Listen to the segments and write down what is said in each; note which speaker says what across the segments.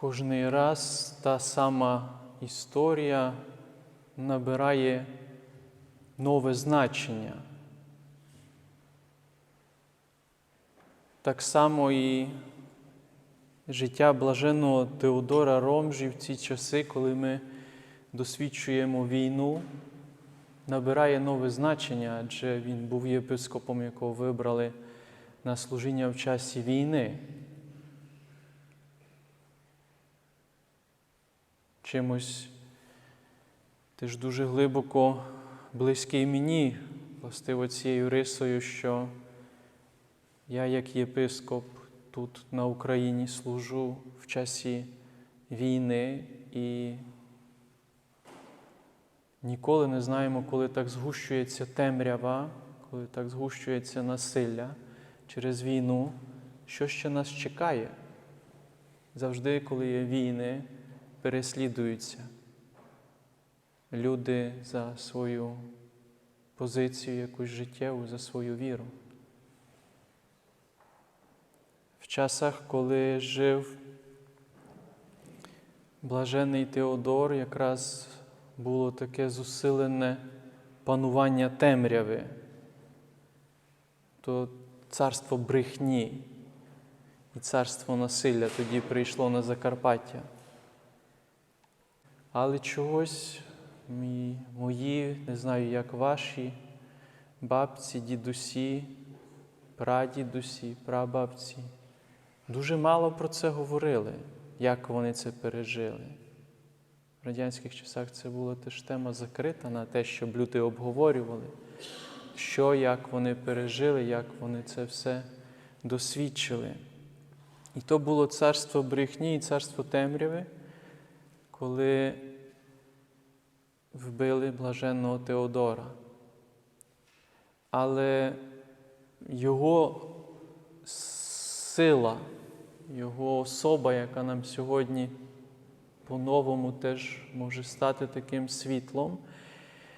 Speaker 1: Кожний раз та сама історія набирає нове значення. Так само і життя блаженого Теодора Ромжі в ці часи, коли ми досвідчуємо війну, набирає нове значення, адже він був єпископом, якого вибрали на служіння в часі війни. Чимось теж дуже глибоко близький мені, властиво цією рисою, що я, як єпископ, тут на Україні служу в часі війни і ніколи не знаємо, коли так згущується темрява, коли так згущується насилля через війну, що ще нас чекає. Завжди, коли є війни, переслідуються люди за свою позицію якусь життєву, за свою віру. В часах, коли жив блажений Теодор, якраз було таке зусилене панування темряви, то царство брехні і царство насилля тоді прийшло на Закарпаття. Але чогось мої, не знаю, як ваші бабці, дідусі, прадідусі, прабабці, дуже мало про це говорили, як вони це пережили. В радянських часах це була теж тема закрита на те, щоб люди обговорювали, що, як вони пережили, як вони це все досвідчили. І то було царство брехні і царство темряви, коли вбили блаженного Теодора. Але його сила, його особа, яка нам сьогодні по-новому теж може стати таким світлом,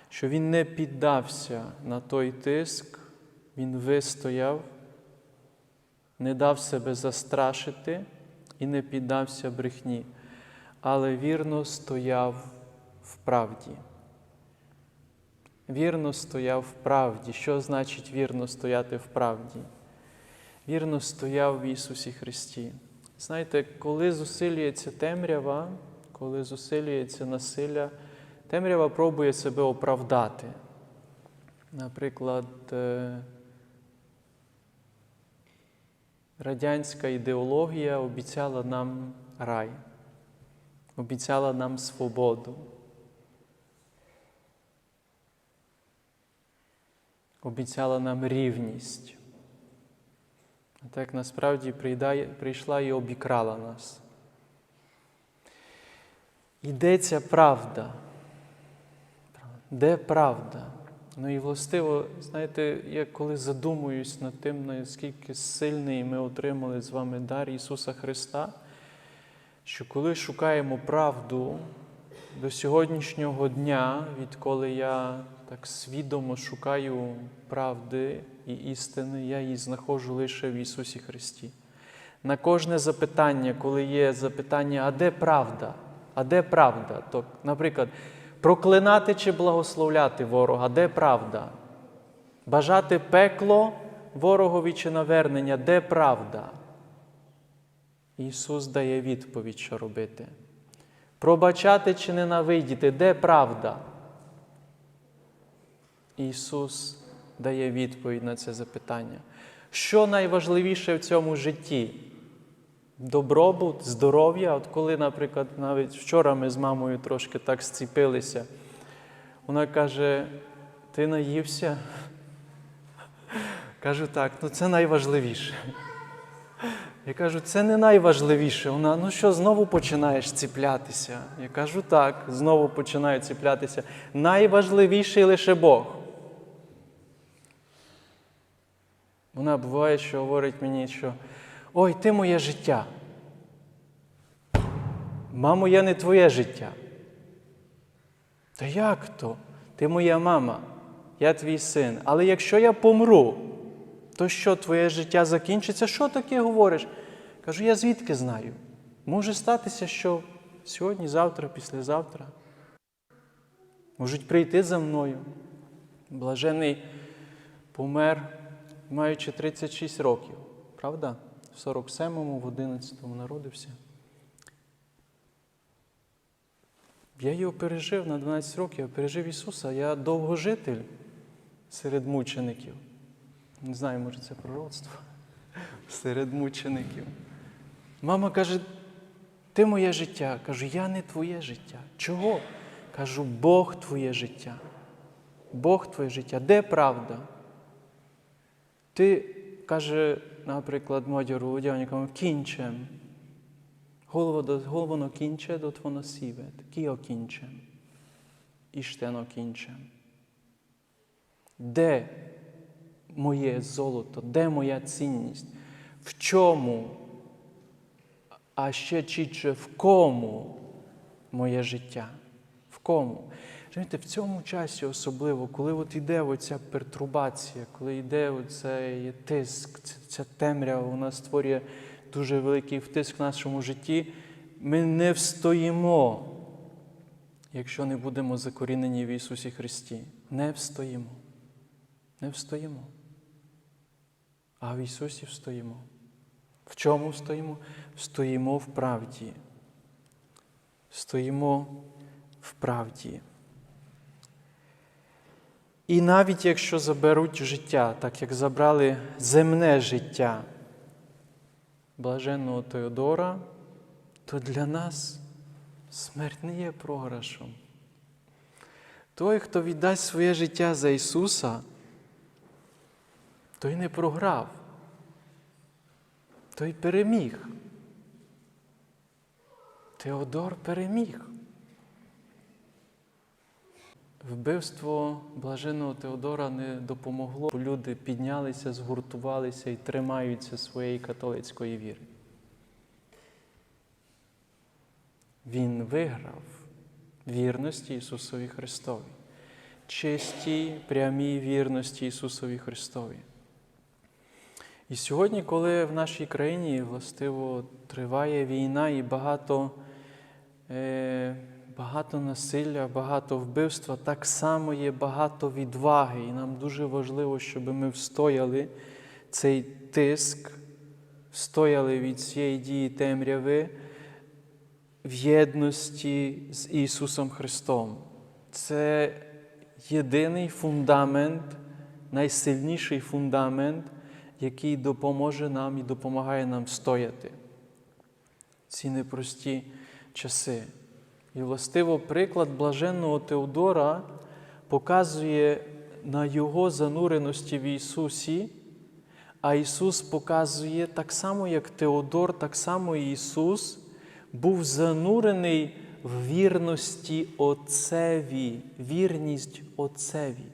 Speaker 1: що він не піддався на той тиск, він вистояв, не дав себе застрашити і не піддався брехні, але вірно стояв в правді. Вірно стояв в правді. Що значить вірно стояти в правді? Вірно стояв в Ісусі Христі. Знаєте, коли зусилюється темрява, коли зусилюється насилля, темрява пробує себе оправдати. Наприклад, е, радянська ідеологія обіцяла нам рай, обіцяла нам свободу. Обіцяла нам рівність. А так насправді прийшла і обікрала нас. Йдеться правда. Де правда? Ну і властиво, знаєте, я коли задумуюсь над тим, наскільки сильний ми отримали з вами дар Ісуса Христа, що коли шукаємо правду до сьогоднішнього дня, відколи я так свідомо шукаю правди і істини, я її знаходжу лише в Ісусі Христі. На кожне запитання, коли є запитання, а де правда? А де правда? То, наприклад, проклинати чи благословляти ворога, де правда? Бажати пекло ворогові чи навернення, де правда? Ісус дає відповідь, що робити. Пробачати чи ненавидіти, де правда? Ісус дає відповідь на це запитання. Що найважливіше в цьому житті? Добробут, здоров'я. От коли, наприклад, навіть вчора ми з мамою трошки так зціпилися, вона каже: ти наївся? Кажу, так, ну це найважливіше. Я кажу, це не найважливіше. Вона, ну що, знову починаєш ціплятися? Я кажу, так, знову починаю ціплятися. Найважливіший лише Бог. Вона буває, що говорить мені, що ой, ти моє життя. Мамо, я не твоє життя. Та як то? Ти моя мама, я твій син. Але якщо я помру, то що твоє життя закінчиться? Що таке говориш? Кажу, я звідки знаю? Може статися, що сьогодні, завтра, післязавтра можуть прийти за мною. Блажений помер, маючи 36 років, правда? В 47-му, в 11-му народився. Я його пережив на 12 років, я пережив Ісуса. Я довгожитель серед мучеників. Не знаю, може це пророцтво. Серед мучеників. Мама каже, ти моє життя. Кажу, я не твоє життя. Чого? Кажу, Бог твоє життя. Бог твоє життя. Де правда? Ти, каже, наприклад, Модя Володяником, кінчем. Головно кінче до твоно сіве, кіо. І штено кінчем. Де моє золото, де моя цінність? В чому? А ще чітче, в кому моє життя? В кому? Розумієте, в цьому часі особливо, коли от йде оця пертурбація, коли йде оцей тиск, ця темрява, вона створює дуже великий втиск в нашому житті, ми не встоїмо, якщо не будемо закорінені в Ісусі Христі. Не встоїмо. Не встоїмо. А в Ісусі встоїмо. В чому встоїмо? Встоїмо в правді. Стоїмо в правді. І навіть якщо заберуть життя, так як забрали земне життя блаженного Теодора, то для нас смерть не є програшом. Той, хто віддасть своє життя за Ісуса, той не програв, той переміг. Теодор переміг. Вбивство блаженого Теодора не допомогло, бо люди піднялися, згуртувалися і тримаються своєї католицької віри. Він виграв вірності Ісусові Христові, чистій, прямій вірності Ісусові Христові. І сьогодні, коли в нашій країні властиво триває війна і багато, е, багато насилля, багато вбивства, так само є багато відваги. І нам дуже важливо, щоб ми встояли цей тиск, встояли від цієї дії темряви в єдності з Ісусом Христом. Це єдиний фундамент, найсильніший фундамент, який допоможе нам і допомагає нам стояти ці непрості часи. І властиво приклад блаженного Теодора показує на його зануреності в Ісусі, а Ісус показує так само, як Теодор, так само і Ісус був занурений в вірності Отцеві, вірність Отцеві,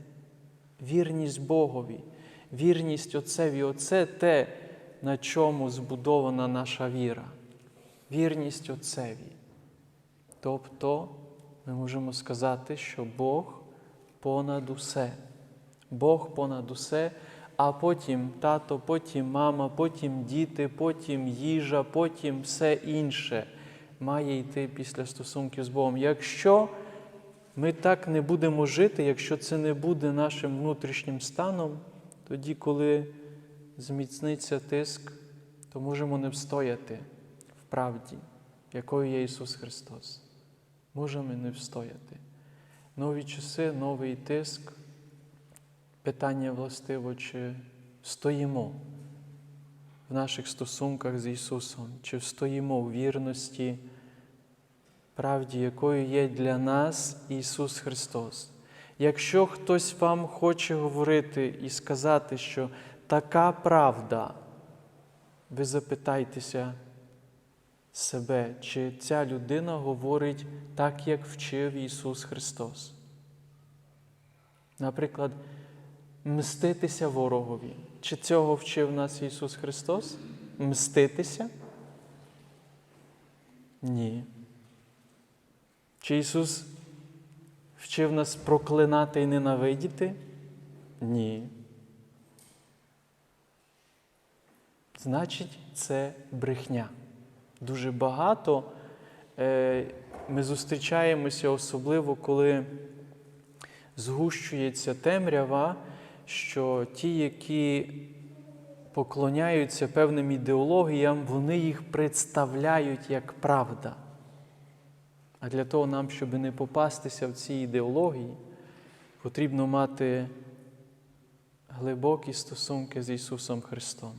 Speaker 1: вірність Богові, вірність Отцеві. Оце те, на чому збудована наша віра. Вірність Отцеві. Тобто ми можемо сказати, що Бог понад усе. Бог понад усе, а потім тато, потім мама, потім діти, потім їжа, потім все інше має йти після стосунків з Богом. Якщо ми так не будемо жити, якщо це не буде нашим внутрішнім станом, тоді, коли зміцниться тиск, то можемо не встояти в правді, якою є Ісус Христос. Можемо не встояти. Нові часи, новий тиск. Питання властиво, чи стоїмо в наших стосунках з Ісусом, чи встоїмо в вірності, правді, якою є для нас Ісус Христос. Якщо хтось вам хоче говорити і сказати, що така правда, ви запитайтеся себе, чи ця людина говорить так, як вчив Ісус Христос. Наприклад, мститися ворогові. Чи цього вчив нас Ісус Христос? Мститися? Ні. Чи Ісус вчив нас проклинати і ненавидіти? Ні. Значить, це брехня. Дуже багато е, ми зустрічаємося, особливо коли згущується темрява, що ті, які поклоняються певним ідеологіям, вони їх представляють як правда. А для того нам, щоб не попастися в ці ідеології, потрібно мати глибокі стосунки з Ісусом Христом.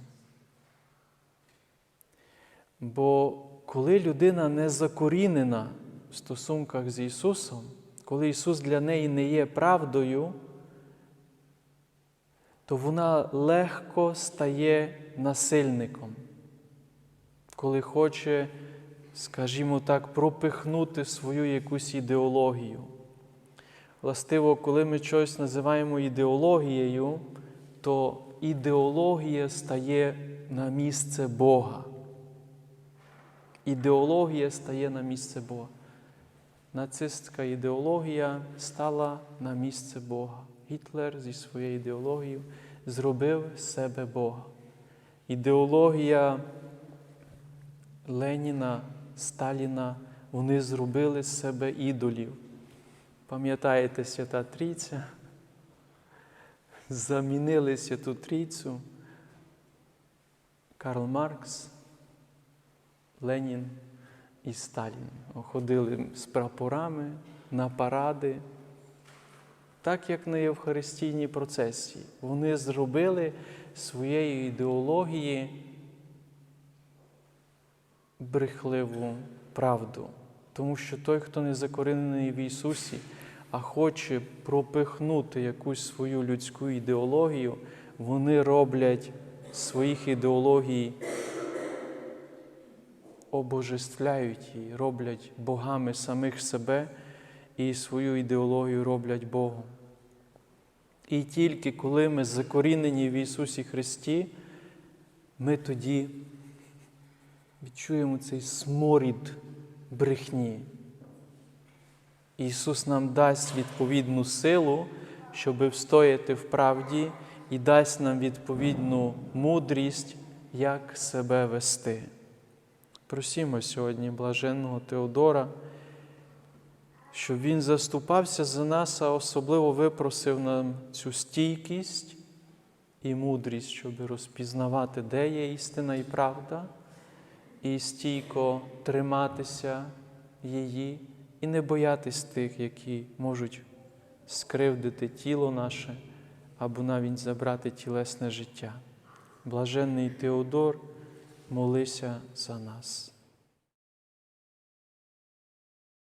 Speaker 1: Бо коли людина не закорінена в стосунках з Ісусом, коли Ісус для неї не є правдою, то вона легко стає насильником, коли хоче, скажімо так, пропихнути свою якусь ідеологію. Властиво, коли ми щось називаємо ідеологією, то ідеологія стає на місце Бога. Ідеологія стає на місце Бога. Нацистська ідеологія стала на місце Бога. Гітлер зі своєю ідеологією зробив себе Бога. Ідеологія Леніна, Сталіна, вони зробили з себе ідолів. Пам'ятаєте Свята Трійця? Замінили Святу Трійцю Карл Маркс, Ленін і Сталін. Ходили з прапорами на паради, так як на Євхаристійній процесії. Вони зробили своєї ідеології брехливу правду. Тому що той, хто не закорінений в Ісусі, а хоче пропихнути якусь свою людську ідеологію, вони роблять своїх ідеологій, обожествляють її, роблять богами самих себе і свою ідеологію роблять Богом. І тільки коли ми закорінені в Ісусі Христі, ми тоді відчуємо цей сморід брехні. Ісус нам дасть відповідну силу, щоб встояти в правді, і дасть нам відповідну мудрість, як себе вести. Просімо сьогодні блаженного Теодора, щоб Він заступався за нас, а особливо випросив нам цю стійкість і мудрість, щоб розпізнавати, де є істина і правда, і стійко триматися її, і не боятись тих, які можуть скривдити тіло наше або навіть забрати тілесне життя. Блаженний Теодор, молися за нас.